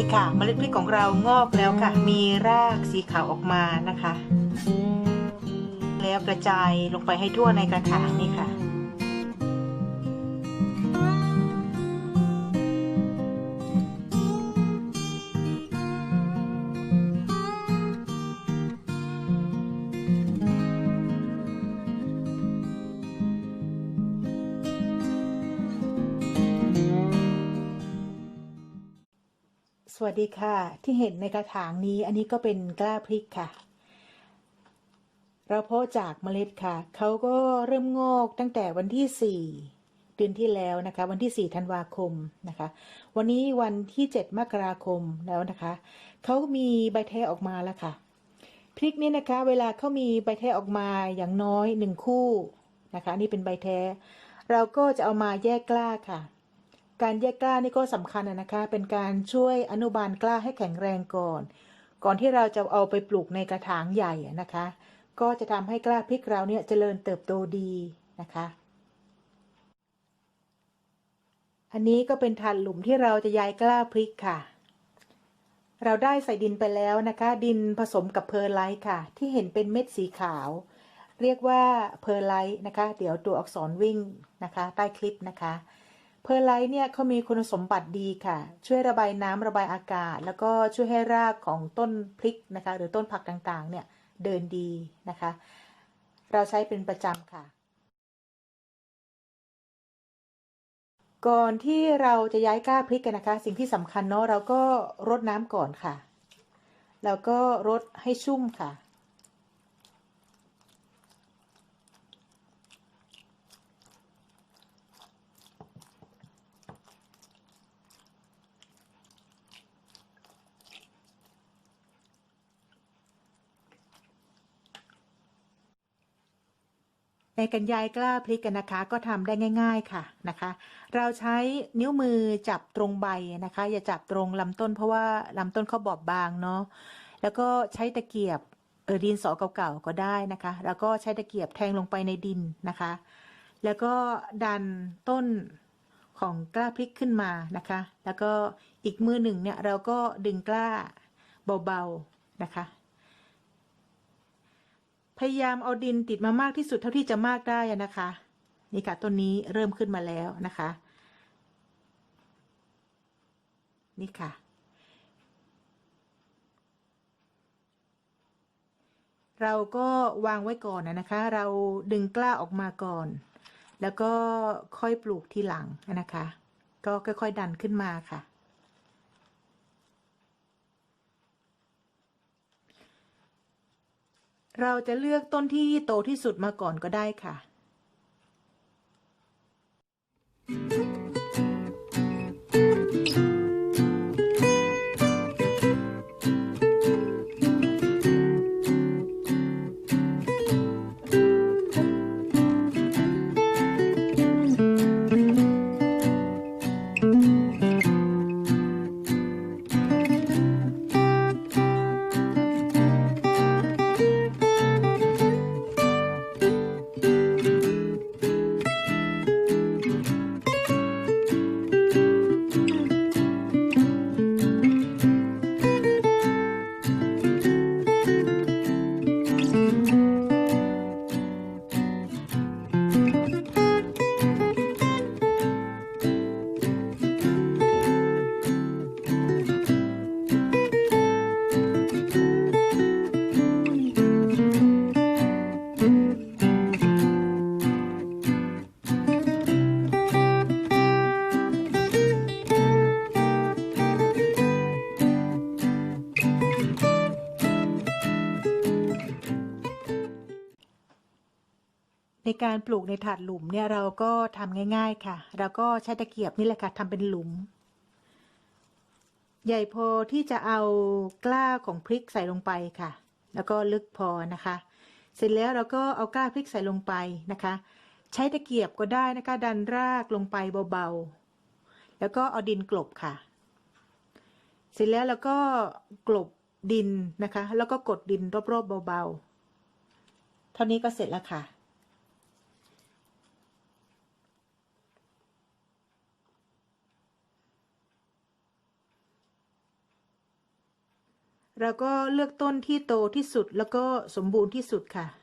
นี่ค่ะเมล็ดพริกของเรางอกแล้วค่ะ มีรากสีขาวออกมานะคะ แล้วกระจายลงไปให้ทั่วในกระถางนี่ค่ะ สวัสดีค่ะ ที่เห็นในกระถางนี้อันนี้ก็เป็นกล้าพริกค่ะ เราเพาะจากเมล็ดค่ะ เขาก็เริ่มงอกตั้งแต่วันที่4เดือนที่แล้วนะคะ วันที่4ธันวาคมนะคะ วันนี้วันที่7มกราคมแล้วนะคะเขามีใบแท้ออกมาแล้วค่ะ พริกนี่นะคะ เวลาเขามีใบแท้ออกมาอย่างน้อยหนึ่งคู่นะคะนี่เป็นใบแท้ เราก็จะเอามาแยกกล้าค่ะ การแยกกล้านี่ก็สำคัญนะคะ เป็นการช่วยอนุบาลกล้าให้แข็งแรงก่อน ก่อนที่เราจะเอาไปปลูกในกระถางใหญ่อะนะคะ ก็จะทำให้กล้าพริกเราเนี่ยเจริญเติบโตดีนะคะ อันนี้ก็เป็นถาดหลุมที่เราจะย้ายกล้าพริกค่ะ เราได้ใส่ดินไปแล้วนะคะ ดินผสมกับเพอร์ไลท์ค่ะ ที่เห็นเป็นเม็ดสีขาว เรียกว่าเพอร์ไลท์นะคะ เดี๋ยวตัวอักษรวิ่งนะคะ ใต้คลิปนะคะ เพอร์ไลท์เนี่ยเขามีคุณสมบัติดีค่ะ ช่วยระบายน้ำระบายอากาศ แล้วก็ช่วยให้รากของต้นพริกนะคะ หรือต้นผักต่างๆ เนี่ยเดินดีนะคะ เราใช้เป็นประจำค่ะ ก่อนที่เราจะย้ายกล้าพริกกันนะคะ สิ่งที่สำคัญเนาะเราก็รดน้ำก่อนค่ะ แล้วก็รดให้ชุ่มค่ะ ในการย้ายกล้าพริกกันนะคะ ก็ทำได้ง่าย ๆค่ะนะคะ เราใช้นิ้วมือจับตรงใบนะคะ อย่าจับตรงลำต้น เพราะว่าลำต้นเขาบอบบางเนาะแล้วก็ใช้ตะเกียบเออดินสอเก่าๆก็ได้นะคะ แล้วก็ใช้ตะเกียบแทงลงไปในดินนะคะ แล้วก็ดันต้นของกล้าพริกขึ้นมานะคะ แล้วก็อีกมือหนึ่งเนี่ยเราก็ดึงกล้าเบาๆนะคะ พยายามเอาดินติดมามากที่สุดเท่าที่จะมากได้นะคะ นี่ค่ะต้นนี้เริ่มขึ้นมาแล้วนะคะ นี่ค่ะ เราก็วางไว้ก่อนนะนะคะ เราดึงกล้าออกมาก่อน แล้วก็ค่อยปลูกทีหลังนะคะ ก็ค่อยๆดันขึ้นมาค่ะ เราจะเลือกต้นที่โตที่สุดมาก่อนก็ได้ค่ะ ในการปลูกในถาดหลุมเนี่ยเราก็ทำง่าย ๆค่ะ เราก็ใช้ตะเกียบนี่แหละค่ะทำเป็นหลุม ใหญ่พอที่จะเอากล้าของพริกใส่ลงไปค่ะ แล้วก็ลึกพอนะคะ เสร็จแล้วเราก็เอากล้าพริกใส่ลงไปนะคะ ใช้ตะเกียบก็ได้นะคะ ดันรากลงไปเบาๆ แล้วก็เอาดินกลบค่ะ เสร็จแล้วเราก็กลบดินนะคะ แล้วก็กดดินรอบๆเบาๆ เท่านี้ก็เสร็จแล้วค่ะ เราก็เลือกต้นที่โตที่สุดแล้วก็สมบูรณ์ที่สุดค่ะ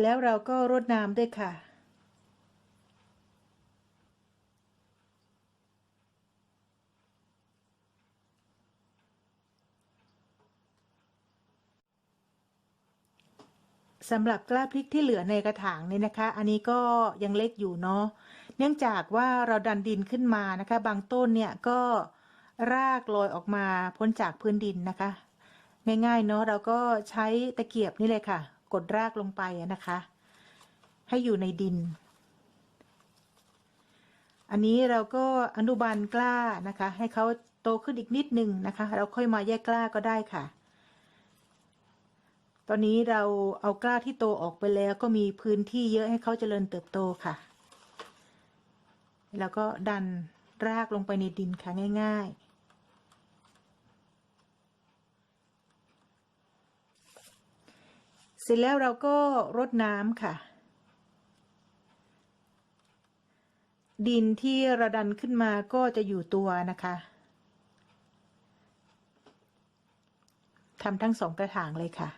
แล้วเราก็รดน้ำด้วยค่ะ สำหรับกล้าพริกที่เหลือในกระถางนี่นะคะ อันนี้ก็ยังเล็กอยู่เนาะ เนื่องจากว่าเราดันดินขึ้นมานะคะ บางต้นเนี่ยก็รากลอยออกมาพ้นจากพื้นดินนะคะ ง่ายๆเนาะเราก็ใช้ตะเกียบนี่เลยค่ะ กดรากลงไปนะคะ ให้อยู่ในดิน อันนี้เราก็อนุบาลกล้านะคะ ให้เขาโตขึ้นอีกนิดนึงนะคะ เราค่อยมาแยกกล้าก็ได้ค่ะ ตอนนี้เราเอากล้าที่โตออกไปแล้วก็มีพื้นที่เยอะให้เขาเจริญเติบโตค่ะ แล้วก็ดันรากลงไปในดินค่ะง่าย ๆ เส ร็จแล้วเราก็รดน้ำค่ะ ดินที่เราดันขึ้นมาก็จะอยู่ตัวนะคะทำทั้งสองกระถางเลยค่ะ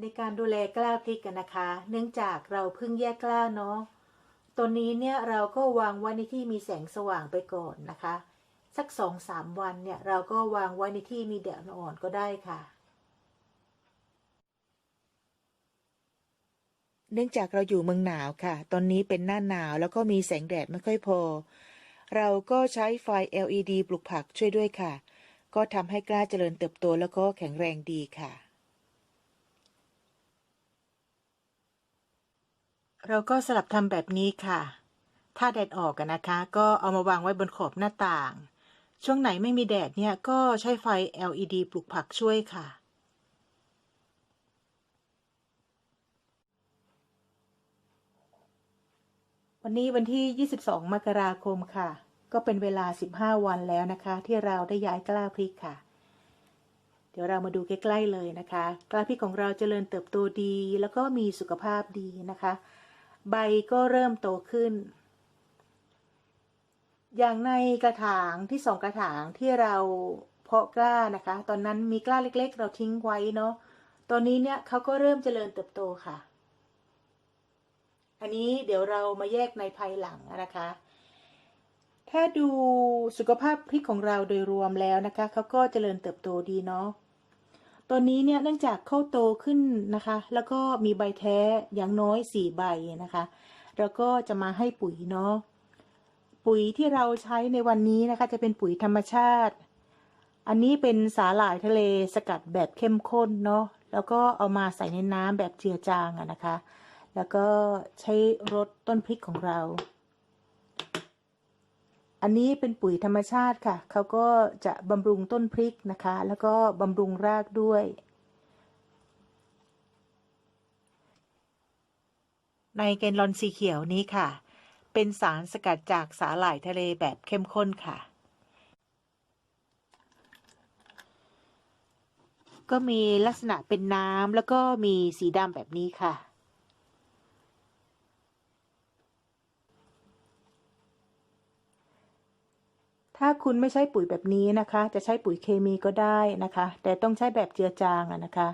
ในการดูแลกล้าพริกกันนะคะ เนื่องจากเราเพิ่งแยกกล้าเนาะตัวนี้เนี่ยเราก็วางไว้ในที่มีแสงสว่างไปก่อนนะคะ สักสองสามวันเนี่ย เราก็วางไว้ในที่มีแดดอ่อนก็ได้ค่ะ เนื่องจากเราอยู่เมืองหนาวค่ะ ตอนนี้เป็นหน้าหนาวแล้วก็มีแสงแดดไม่ค่อยพอ เราก็ใช้ไฟ LED ปลูกผักช่วยด้วยค่ะ ก็ทำให้กล้าเจริญเติบโตแล้วก็แข็งแรงดีค่ะเราก็สลับทำแบบนี้ค่ะ ถ้าแดดออกกันนะคะ ก็เอามาวางไว้บนขอบหน้าต่าง ช่วงไหนไม่มีแดดเนี่ยก็ใช้ไฟ LED ปลูกผักช่วยค่ะ วันนี้วันที่ 22 มกราคมค่ะ ก็เป็นเวลา 15 วันแล้วนะคะ ที่เราได้ย้ายกล้าพริกค่ะ เดี๋ยวเรามาดูใกล้ๆเลยนะคะ กล้าพริกของเราเจริญเติบโตดี แล้วก็มีสุขภาพดีนะคะ ใบก็เริ่มโตขึ้น อย่างในกระถางที่สองกระถางที่เราเพาะกล้านะคะ ตอนนั้นมีกล้าเล็ก ๆ เราทิ้งไว้เนาะตอนนี้เนี่ยเขาก็เริ่มเจริญเติบโตค่ะ อันนี้เดี๋ยวเรามาแยกในภายหลังนะคะ ถ้าดูสุขภาพพริกของเราโดยรวมแล้วนะคะเขาก็เจริญเติบโตดีเนาะตอนนี้เนี่ยเนื่องจากเขาโตขึ้นนะคะ แล้วก็มีใบแท้อย่างน้อยสี่ใบนะคะ แล้วก็จะมาให้ปุ๋ยเนาะ ปุ๋ยที่เราใช้ในวันนี้นะคะ จะเป็นปุ๋ยธรรมชาติ อันนี้เป็นสาหร่ายทะเลสกัดแบบเข้มข้นเนาะแล้วก็เอามาใส่ในน้ำแบบเจือจางอะนะคะ แล้วก็ใช้รดต้นพริกของเรา อันนี้เป็นปุ๋ยธรรมชาติค่ะ เขาก็จะบำรุงต้นพริกนะคะ แล้วก็บำรุงรากด้วยในแกนลอนสีเขียวนี้ค่ะ เป็นสารสกัดจากสาหร่ายทะเลแบบเข้มข้นค่ะ ก็มีลักษณะเป็นน้ำแล้วก็มีสีดำแบบนี้ค่ะถ้าคุณไม่ใช้ปุ๋ยแบบนี้นะคะ จะใช้ปุ๋ยเคมีก็ได้นะคะ แต่ต้องใช้แบบเจือจางนะคะ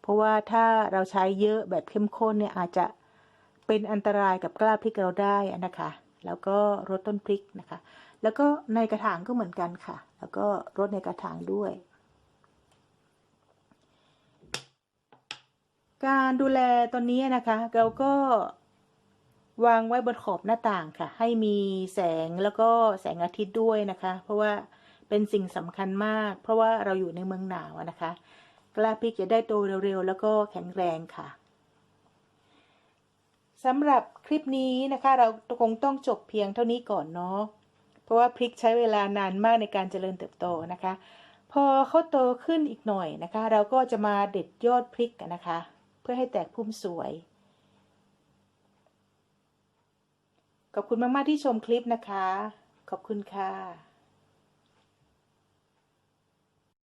เพราะว่าถ้าเราใช้เยอะแบบเข้มข้นเนี่ยอาจจะ เป็นอันตรายกับกล้าพริกเราได้นะคะ แล้วก็รดต้นพริกนะคะ แล้วก็ในกระถางก็เหมือนกันค่ะ แล้วก็รดในกระถางด้วย การดูแลตอนนี้นะคะ เราก็วางไว้บนขอบหน้าต่างค่ะ ให้มีแสงแล้วก็แสงอาทิตย์ด้วยนะคะ เพราะว่าเป็นสิ่งสำคัญมาก เพราะว่าเราอยู่ในเมืองหนาวนะคะ กล้าพริกจะได้โตเร็วๆแล้วก็แข็งแรงค่ะ สำหรับคลิปนี้นะคะ เราคงต้องจบเพียงเท่านี้ก่อนเนาะเพราะว่าพริกใช้เวลานานมากในการเจริญเติบโตนะคะ พอเขาโตขึ้นอีกหน่อยนะคะ เราก็จะมาเด็ดยอดพริกนะคะ เพื่อให้แตกพุ่มสวยขอบคุณมาก ๆ ที่ชมคลิปนะคะ ขอบคุณค่ะ